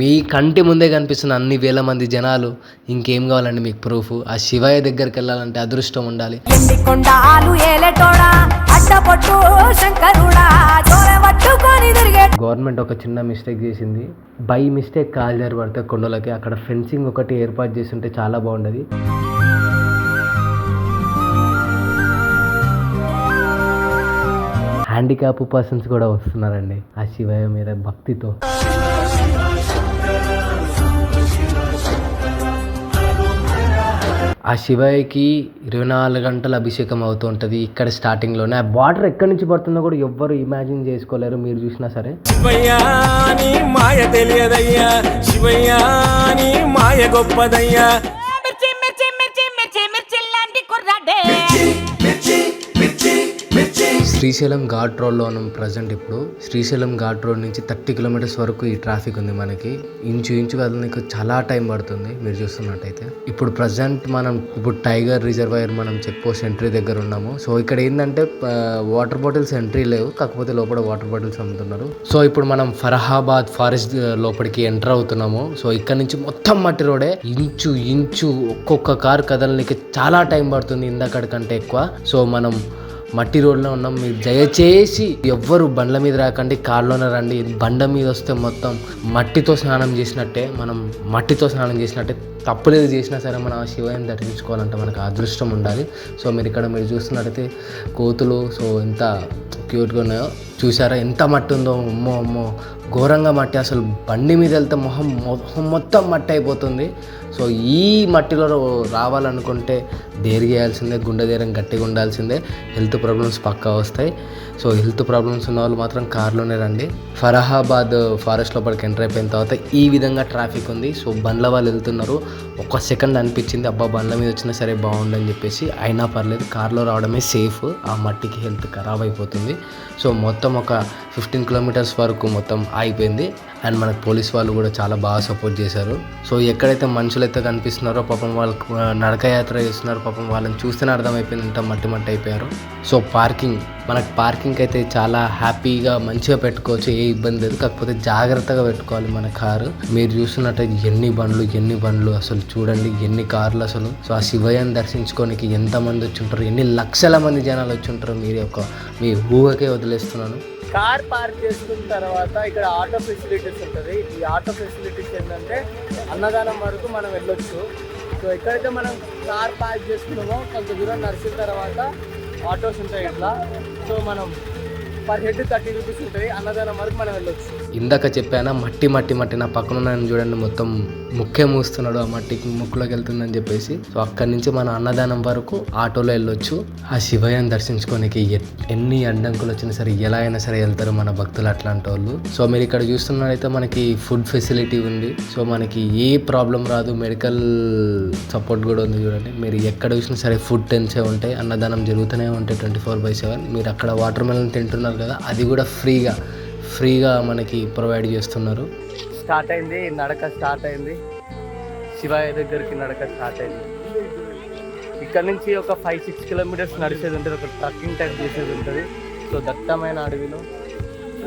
మీ కంటి ముందే కనిపిస్తున్న అన్ని వేల మంది జనాలు ఇంకేం కావాలండి మీకు ప్రూఫ్ ఆ శివయ్య దగ్గరికి వెళ్ళాలంటే అదృష్టం ఉండాలి. గవర్నమెంట్ ఒక చిన్న మిస్టేక్ చేసింది. బై మిస్టేక్ కాలు జారి పడితే కొండలకి అక్కడ ఫెన్సింగ్ ఒకటి ఏర్పాటు చేసి ఉంటే చాలా బాగుండేది. హ్యాండిక్యాప్ పర్సన్స్ కూడా వస్తున్నారండి ఆ శివయ్య మీద భక్తితో. ఆ శివయ్యకి ఇరవై నాలుగు గంటల అభిషేకం అవుతూ ఉంటుంది. ఇక్కడ స్టార్టింగ్లోనే ఆ వాటర్ ఎక్కడి నుంచి పడుతుందో కూడా ఎవ్వరు ఇమాజిన్ చేసుకోలేరు. మీరు చూసినా సరే. మాయ తెలియదయ్యా. శివయ్యా మాయ గొప్పదయ్యా. శ్రీశైలం ఘాట్ రోడ్లో ఉన్నాం ప్రజెంట్ ఇప్పుడు శ్రీశైలం ఘాట్ రోడ్ నుంచి థర్టీ కిలోమీటర్స్ వరకు ఈ ట్రాఫిక్ ఉంది మనకి. ఇంచు ఇంచు వెళ్ళడానికి చాలా టైం పడుతుంది మీరు చూస్తున్నట్టయితే. ఇప్పుడు ప్రజెంట్ మనం ఇప్పుడు టైగర్ రిజర్వాయర్ మనం చెక్ పోస్ట్ ఎంట్రీ దగ్గర ఉన్నాము. సో ఇక్కడ ఏంటంటే వాటర్ బాటిల్స్ ఎంట్రీ లేవు. కాకపోతే లోపల వాటర్ బాటిల్స్ అమ్ముతున్నారు. సో ఇప్పుడు మనం ఫరహాబాద్ ఫారెస్ట్ లోపలికి ఎంటర్ అవుతున్నాము. సో ఇక్కడ నుంచి మొత్తం మట్టి రోడే. ఇంచు ఇంచు ఒక్కొక్క కార్ కదలనికి చాలా టైం పడుతుంది ఇందాకటి కంటే ఎక్కువ. సో మనం మట్టి రోడ్లో ఉన్నాం. మీరు దయచేసి ఎవ్వరు బండ్ల మీద రాకండి కార్లోనే రండి. బండ మీద వస్తే మొత్తం మట్టితో స్నానం చేసినట్టే మనం మట్టితో స్నానం చేసినట్టే. తప్పులేదు చేసినా సరే మనం ఆ శివయ్యని దర్శించుకోవాలంటే మనకు అదృష్టం ఉండాలి. సో మీరు ఇక్కడ మీరు చూస్తున్నట్టయితే కోతులు సో ఎంత క్యూట్గా ఉన్నాయో చూసారా ఎంత మట్టి ఉందో అమ్మో అమ్మో. ఘోరంగా మట్టి. అసలు బండి మీద వెళ్తే మొహం మొహం మొత్తం మట్టి అయిపోతుంది. సో ఈ మట్టిలో రావాలనుకుంటే దేరిగేయాల్సిందే గుండె ధైర్యం గట్టిగా ఉండాల్సిందే. హెల్త్ ప్రాబ్లమ్స్ పక్కా వస్తాయి. సో హెల్త్ ప్రాబ్లమ్స్ ఉన్న వాళ్ళు మాత్రం కార్లోనే రండి. ఫరహాబాద్ ఫారెస్ట్ లోపలికి ఎంటర్ అయిపోయిన తర్వాత ఈ విధంగా ట్రాఫిక్ ఉంది. సో బండ్ల వాళ్ళు వెళ్తున్నారు. ఒక సెకండ్ అనిపించింది. అబ్బా బండ్ల మీద వచ్చినా సరే బాగుండని చెప్పేసి. అయినా పర్లేదు కార్లో రావడమే సేఫ్. ఆ మట్టికి హెల్త్ ఖరాబ్ అయిపోతుంది. సో మొత్తం మొత్తం ఒక ఫిఫ్టీన్ కిలోమీటర్స్ వరకు మొత్తం ఆగిపోయింది. అండ్ మనకు పోలీస్ వాళ్ళు కూడా చాలా బాగా సపోర్ట్ చేశారు. సో ఎక్కడైతే మనుషులు అయితే కనిపిస్తున్నారో పాపం వాళ్ళకు నడకయాత్ర చేస్తున్నారు పాపం వాళ్ళని చూస్తేనే అర్థమైపోయింది ఇంత మట్టి మట్టి అయిపోయారు. సో పార్కింగ్ మనకు పార్కింగ్ అయితే చాలా హ్యాపీగా మంచిగా పెట్టుకోవచ్చు ఏ ఇబ్బంది లేదు. కాకపోతే జాగ్రత్తగా పెట్టుకోవాలి మన కారు. మీరు చూస్తున్నట్టయితే ఎన్ని బండ్లు ఎన్ని బండ్లు అసలు చూడండి ఎన్ని కార్లు అసలు. సో ఆ శివయ్యను దర్శించుకోనికి ఎంతమంది వచ్చి ఉంటారు ఎన్ని లక్షల మంది జనాలు వచ్చి ఉంటారు మీరు యొక్క మీ ఊహకే వదిలేస్తున్నాను. కార్ పార్క్ చేసుకున్న తర్వాత ఇక్కడ ఆటో ఫెసిలిటీస్ ఉంటుంది. ఈ ఆటో ఫెసిలిటీస్ ఏంటంటే అన్నదానం వరకు మనం వెళ్ళొచ్చు. సో ఎక్కడైతే మనం కార్ పార్క్ చేసుకున్నామో కొంత దూరం నడిచిన తర్వాత ఆటోస్ ఉంటాయి ఇట్లా. సో మనం పర్ హెడ్ థర్టీ రూపీస్ ఉంటుంది. అన్నదానం వరకు మనం వెళ్ళొచ్చు. ఇందాక చెప్పానా మట్టి మట్టి మట్టి నా పక్కన ఉన్న చూడండి మొత్తం ముక్కే మూస్తున్నాడు ఆ మట్టికి ముక్కులోకి వెళ్తుందని చెప్పేసి. సో అక్కడి నుంచి మన అన్నదానం వరకు ఆటోలో వెళ్ళొచ్చు. ఆ శివయ్యను దర్శించుకోనికి ఎన్ని అడ్డంకులు వచ్చినా సరే ఎలా అయినా సరే వెళ్తారు మన భక్తులు అట్లాంటి వాళ్ళు. సో మీరు ఇక్కడ చూస్తున్నట్టయితే మనకి ఫుడ్ ఫెసిలిటీ ఉంది. సో మనకి ఏ ప్రాబ్లం రాదు. మెడికల్ సపోర్ట్ కూడా ఉంది చూడండి. మీరు ఎక్కడ చూసినా సరే ఫుడ్ టెన్సే ఉంటాయి అన్నదానం జరుగుతూనే ఉంటాయి ట్వంటీ ఫోర్ బై సెవెన్. మీరు అక్కడ వాటర్ మెలన్ తింటున్నారు కదా అది కూడా ఫ్రీగా ఫ్రీగా మనకి ప్రొవైడ్ చేస్తున్నారు. స్టార్ట్ అయింది నడక స్టార్ట్ అయింది. శివాయ దగ్గరికి నడక స్టార్ట్ అయింది. ఇక్కడ నుంచి ఒక ఫైవ్ సిక్స్ కిలోమీటర్స్ నడిచేది ఉంటుంది ఒక ట్రక్కింగ్ టైప్ చేసేది ఉంటుంది. సో దట్టమైన అడవిలో.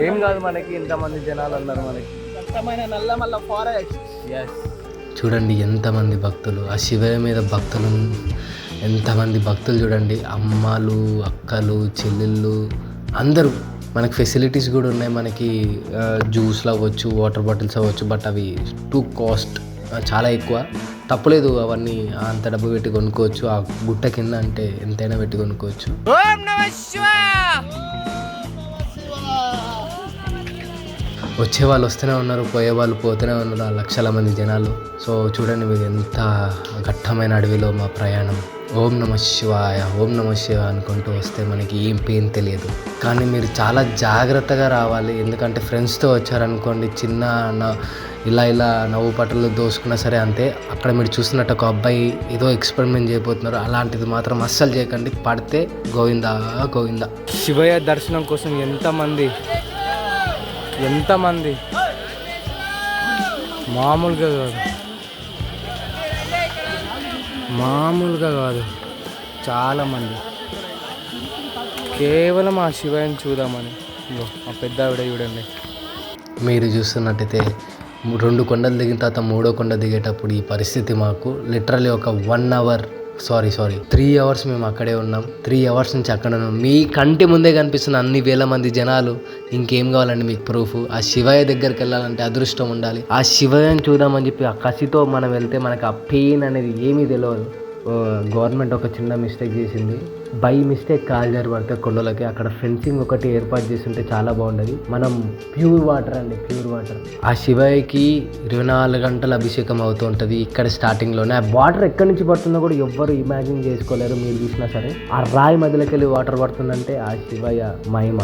ఏం కాదు మనకి ఇంతమంది జనాలు అన్నారు మనకి. దట్టమైన నల్లమల్ల ఫారెస్ట్ ఎస్ చూడండి ఎంతమంది భక్తులు ఆ శివయ్య మీద భక్తులు ఎంతమంది భక్తులు చూడండి. అమ్మలు అక్కలు చెల్లెళ్ళు అందరూ మనకి ఫెసిలిటీస్ కూడా ఉన్నాయి. మనకి జ్యూస్లు అవ్వచ్చు వాటర్ బాటిల్స్ అవ్వచ్చు బట్ అవి టూ కాస్ట్ చాలా ఎక్కువ. తప్పలేదు అవన్నీ అంత డబ్బు పెట్టి కొనుక్కోవచ్చు. ఆ గుట్ట కింద అంటే ఎంతైనా పెట్టి కొనుక్కోవచ్చు. వచ్చే వాళ్ళు వస్తూనే ఉన్నారు పోయే వాళ్ళు పోతూనే ఉన్నారు ఆ లక్షల మంది జనాలు. సో చూడండి మీరు ఎంత ఘట్టమైన అడవిలో మా ప్రయాణం. ఓం నమ శివాయ ఓం నమ శివ అనుకుంటూ వస్తే మనకి ఏం పెయిన్ తెలియదు. కానీ మీరు చాలా జాగ్రత్తగా రావాలి. ఎందుకంటే ఫ్రెండ్స్తో వచ్చారనుకోండి చిన్న ఇలా ఇలా నవ్వు పట్టలు దోసుకున్నా సరే అంతే. అక్కడ మీరు చూస్తున్నట్టు ఒక అబ్బాయి ఏదో ఎక్స్పెరిమెంట్ చేయబోతున్నారు. అలాంటిది మాత్రం అస్సలు చేయకండి. పడితే గోవిందా గోవిందా. శివయ్య దర్శనం కోసం ఎంతమంది ఎంతమంది? మామూలుగా కాదు. మామూలుగా కాదు. చాలామంది. కేవలం ఆ శివయ్యని చూద్దామని. ఆ పెద్ద ఆవిడ చూడండి. మీరు చూస్తున్నట్టయితే రెండు కొండలు దిగిన తర్వాత మూడో కొండ దిగేటప్పుడు ఈ పరిస్థితి మాకు లిటరలీ ఒక one hour sorry sorry three hours మేము అక్కడే ఉన్నాం. త్రీ అవర్స్ నుంచి అక్కడ ఉన్నాం. మీ కంటి ముందే కనిపిస్తున్న అన్ని వేల మంది జనాలు ఇంకేం కావాలండి మీకు ప్రూఫ్ ఆ శివయ్య దగ్గరికి వెళ్ళాలంటే అదృష్టం ఉండాలి. ఆ శివయ్యని చూద్దామని చెప్పి ఆ కసితో మనం వెళ్తే మనకు ఆ పెయిన్ అనేది ఏమీ తెలియదు గవర్నమెంట్ ఒక చిన్న మిస్టేక్ చేసింది. బై మిస్టేక్ కాలు జారి పడితే కొండలకి అక్కడ ఫెన్సింగ్ ఒకటి ఏర్పాటు చేసి ఉంటే చాలా బాగుండేది. మనం ప్యూర్ వాటర్ అండి ప్యూర్ వాటర్ ఆ శివయ్యకి ఇరవై నాలుగు గంటల అభిషేకం అవుతూ ఉంటుంది ఇక్కడ స్టార్టింగ్లోనే ఆ వాటర్ ఎక్కడి నుంచి పడుతుందో కూడా ఎవ్వరు ఇమాజిన్ చేసుకోలేరు మీరు చూసినా సరే. ఆ రాయి మధ్యలోకి వెళ్ళి వాటర్ పడుతుందంటే ఆ శివయ్య మహిమ.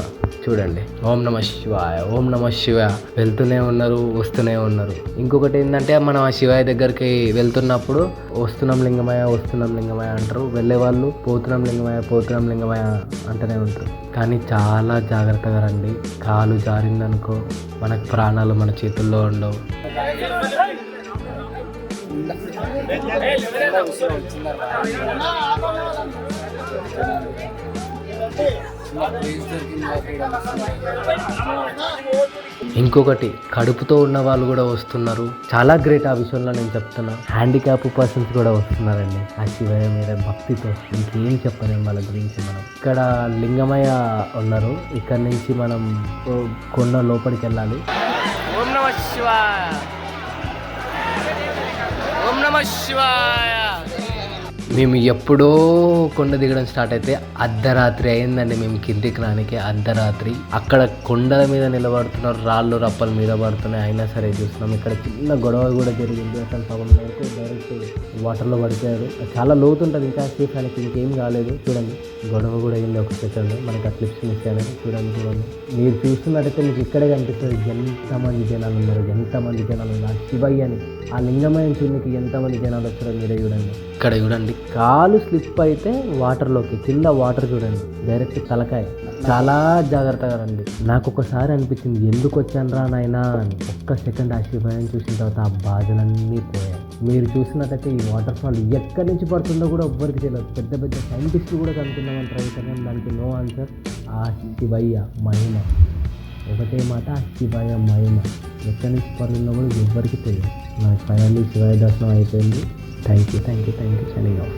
చూడండి. ఓం నమ శివాయ ఓం నమ శివ. వెళ్తూనే ఉన్నారు వస్తూనే ఉన్నారు. ఇంకొకటి ఏంటంటే మనం ఆ శివయ్య దగ్గరికి వెళ్తున్నప్పుడు వస్తున్నాం లింగమయ వస్తున్నాం లింగమయ అంటారు. వెళ్ళే వాళ్ళు పోతున్నాం లింగమయ పోతున్నాం లింగమయ అంటూనే ఉంటారు కానీ చాలా జాగ్రత్తగా రండి. కాలు జారిందనుకో మనకు ప్రాణాలు మన చేతుల్లో ఉండవు. ఇంకొకటి కడుపుతో ఉన్న వాళ్ళు కూడా వస్తున్నారు. చాలా గ్రేట్ ఆ విషయంలో నేను చెప్తున్నా. హ్యాండిక్యాప్ పర్సన్స్ కూడా వస్తున్నారండి. ఆ శివయ్య మీద భక్తితో ఇంకేం చెప్పలేం వాళ్ళ గురించి మనం. ఇక్కడ లింగమయ్య ఉన్నారు. ఇక్కడ నుంచి మనం కొండ లోపలికి వెళ్ళాలి. ఓం నమ శివాయ. ఓం నమ శివాయ. మేము ఎప్పుడో కొండ దిగడం స్టార్ట్ అయితే అర్ధరాత్రి అయిందండి. మేము కిందికి రానికి అర్ధరాత్రి. అక్కడ కొండల మీద నిలబడుతున్నారు రాళ్ళు రప్పల మీద పడుతున్నాయి. అయినా సరే చూస్తున్నాం ఇక్కడ చిన్న గొడవ కూడా జరిగింది. అసలు సగం అయితే డైరెక్ట్ వాటర్లో పడిపోయారు. చాలా లోతు ఉంటుంది ఇంకా సేఫ్ ఆయనకి ఇంకేం కాలేదు. చూడండి గొడవ కూడా అయింది ఒక సెకండ్ మనకి ఆ క్లిప్స్ మిస్ అయినాయి. చూడండి చూడండి. మీరు చూస్తున్నట్టయితే మీకు ఇక్కడే కనిపిస్తుంది ఎంతమంది జనాలు ఉన్నారు ఎంతమంది జనాలు ఉన్నారు. శివయ్య అని ఆ లింగమయం చూడడానికి ఎంతమంది జనాలు వచ్చారో మీరే చూడండి. ఇక్కడ చూడండి. కాలు స్లిప్ అయితే వాటర్లోకి కింద వాటర్ చూడండి డైరెక్ట్ తలకాయ. చాలా జాగ్రత్తగా రండి. నాకు ఒకసారి అనిపించింది ఎందుకు వచ్చాను రా నాయనా? అని ఒక్క సెకండ్ ఆ చూసిన తర్వాత ఆ బాధలన్నీ పోయాయి. మీరు చూసినట్టయితే ఈ వాటర్ ఫాల్ ఎక్కడి నుంచి పడుతుందో కూడా ఎవ్వరికి తెలియదు. పెద్ద పెద్ద సైంటిస్టులు కూడా కనుక్కున్నామని ట్రై చేశాను దానికి నో ఆన్సర్ ఆ శివయ్య మహిమ. ఒకటే మాట ఆ శివయ్య మహిమ. ఎక్కడి నుంచి పడుతుందో కూడా ఎవ్వరికి తెలియదు. నాకు ఫైనల్లీ శివయ్య దర్శనం అయిపోయింది. thank you thank you thank you signing off